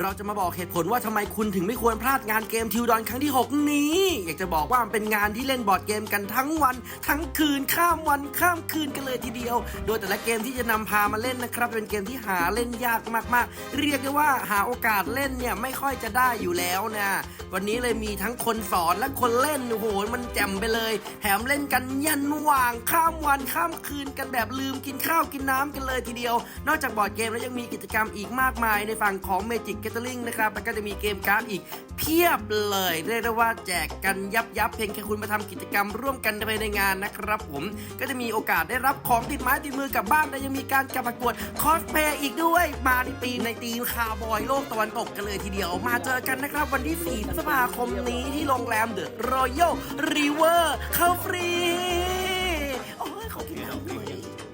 เราจะมาบอกเหตุผลว่าทำไมคุณถึงไม่ควรพลาดงานเกมทิวดอนครั้งที่ 6 นี้ อยากจะบอกว่ามันเป็นงานที่เล่นบอร์ดเกมกันทั้งวัน ทั้งคืนข้ามวันข้ามคืนกันเลยทีเดียว โดยแต่ละเกมที่จะนำพามาเล่นนะครับ เป็นเกมที่หาเล่นยากมากๆ เรียกได้ว่าหาโอกาสเล่นเนี่ยไม่ค่อยจะได้อยู่แล้วนะวันนี้เลยมีทั้งคนสอนและคนเล่นโอ้โหมันแจ่มไปเลยแถมเล่นกันยันว่างข้ามวันข้ามคืนกันแบบลืมกินข้าวกินน้ำกันเลยทีเดียว นอกจากบอร์ดเกมแล้วยังมีกิจกรรมอีกมากมายในฝั่งของ Magic Gathering นะครับแล้วก็จะมีเกมการ์ดอีก เพียบเลย เรียกได้ว่าแจกกันยับยับเพียงแค่คุณมาทำกิจกรรมร่วมกันภายในงานนะครับ ผมก็จะมีโอกาสได้รับของติดไม้ติดมือกลับบ้านและยังมีการกับประกวดคอสเพย์อีกด้วย มาในปีในทีมคาร์บอยโลกตะวันตกกันเลยทีเดียว มาเจอกันนะครับ วันที่ 4 พฤษภาคมนี้ที่โรงแรมเดอะรอยัลรีเวอร์เข้าฟรี โอ้ยขอกินน้ำหน่